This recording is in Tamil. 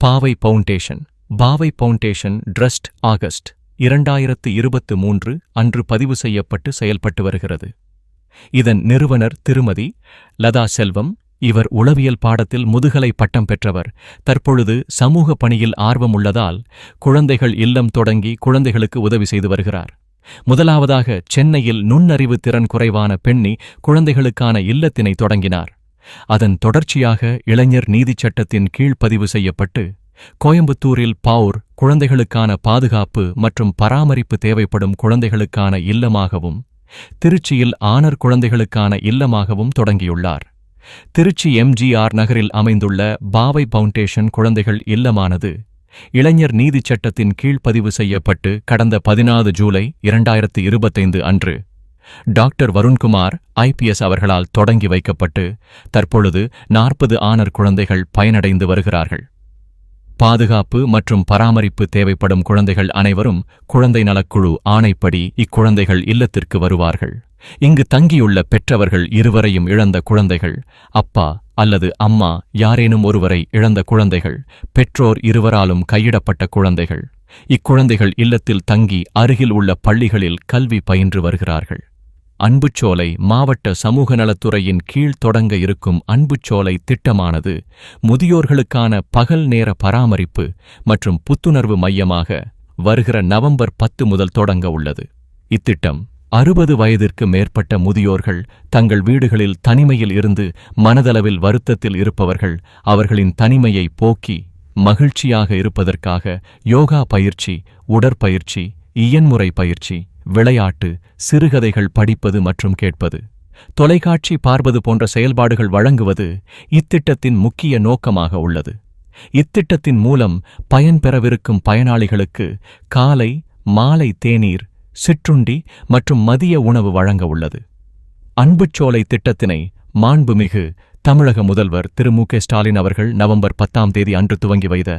பாவை பவுண்டேஷன் பாவை பவுண்டேஷன் ட்ரஸ்ட் ஆகஸ்ட் இரண்டாயிரத்து இருபத்து மூன்று அன்று பதிவு செய்யப்பட்டு செயல்பட்டு வருகிறது. இதன் நிறுவனர் திருமதி லதா செல்வம் இவர் உளவியல் பாடத்தில் முதுகலை பட்டம் பெற்றவர். தற்பொழுது சமூக பணியில் ஆர்வம் உள்ளதால் குழந்தைகள் இல்லம் தொடங்கி குழந்தைகளுக்கு உதவி செய்து வருகிறார். முதலாவதாக சென்னையில் நுண்ணறிவு திறன் குறைவான பெண்ணி குழந்தைகளுக்கான இல்லத்தினை தொடங்கினார். அதன் தொடர்ச்சியாக இளைஞர் நீதிச் சட்டத்தின் கீழ் பதிவு செய்யப்பட்டு கோயம்புத்தூரில் பவுர் குழந்தைகளுக்கான பாதுகாப்பு மற்றும் பராமரிப்பு தேவைப்படும் குழந்தைகளுக்கான இல்லமாகவும் திருச்சியில் ஆனர் குழந்தைகளுக்கான இல்லமாகவும் தொடங்கியுள்ளார். திருச்சி எம்ஜிஆர் நகரில் அமைந்துள்ள பாவை பவுண்டேஷன் குழந்தைகள் இல்லமானது இளைஞர் நீதிச் சட்டத்தின் கீழ் பதிவு செய்யப்பட்டு கடந்த பதினாறு ஜூலை இரண்டாயிரத்து இருபத்தைந்து அன்று டாக்டர் வருண்குமார் ஐபிஎஸ் அவர்களால் தொடங்கி வைக்கப்பட்டு தற்பொழுது நாற்பது ஆணர் குழந்தைகள் பயனடைந்து வருகிறார்கள். பாதுகாப்பு மற்றும் பராமரிப்பு தேவைப்படும் குழந்தைகள் அனைவரும் குழந்தை நலக்குழு ஆணைப்படி இக்குழந்தைகள் இல்லத்திற்கு வருவார்கள். இங்கு தங்கியுள்ள பெற்றவர்கள் இருவரையும் இழந்த குழந்தைகள் அப்பா அல்லது அம்மா யாரேனும் ஒருவரை இழந்த குழந்தைகள் பெற்றோர் இருவராலும் கையிடப்பட்ட குழந்தைகள். இக்குழந்தைகள் இல்லத்தில் தங்கி அருகில் உள்ள பள்ளிகளில் கல்வி பயின்று வருகிறார்கள். அன்புச்சோலை மாவட்ட சமூக நலத்துறையின் கீழ் தொடங்க இருக்கும் அன்புச்சோலை திட்டமானது முதியோர்களுக்கான பகல் நேர பராமரிப்பு மற்றும் புத்துணர்வு மையமாக வருகிற நவம்பர் பத்து முதல் தொடங்க உள்ளது. இத்திட்டம் அறுபது வயதிற்கு மேற்பட்ட முதியோர்கள் தங்கள் வீடுகளில் தனிமையில் இருந்து மனதளவில் வருத்தத்தில் இருப்பவர்கள் அவர்களின் தனிமையை போக்கி மகிழ்ச்சியாக இருப்பதற்காக யோகா பயிற்சி உடற்பயிற்சி இயன்முறை பயிற்சி விளையாட்டு சிறுகதைகள் படிப்பது மற்றும் கேட்பது தொலைக்காட்சி பார்ப்பது போன்ற செயல்பாடுகள் வழங்குவது இத்திட்டத்தின் முக்கிய நோக்கமாக உள்ளது. இத்திட்டத்தின் மூலம் பயன்பெறவிருக்கும் பயனாளிகளுக்கு காலை மாலை தேநீர் சிற்றுண்டி மற்றும் மதிய உணவு வழங்க உள்ளது. அன்புச்சோலை திட்டத்தினை மாண்புமிகு தமிழக முதல்வர் திரு மு க ஸ்டாலின் அவர்கள் நவம்பர் பத்தாம் தேதி அன்று துவங்கி வைத்த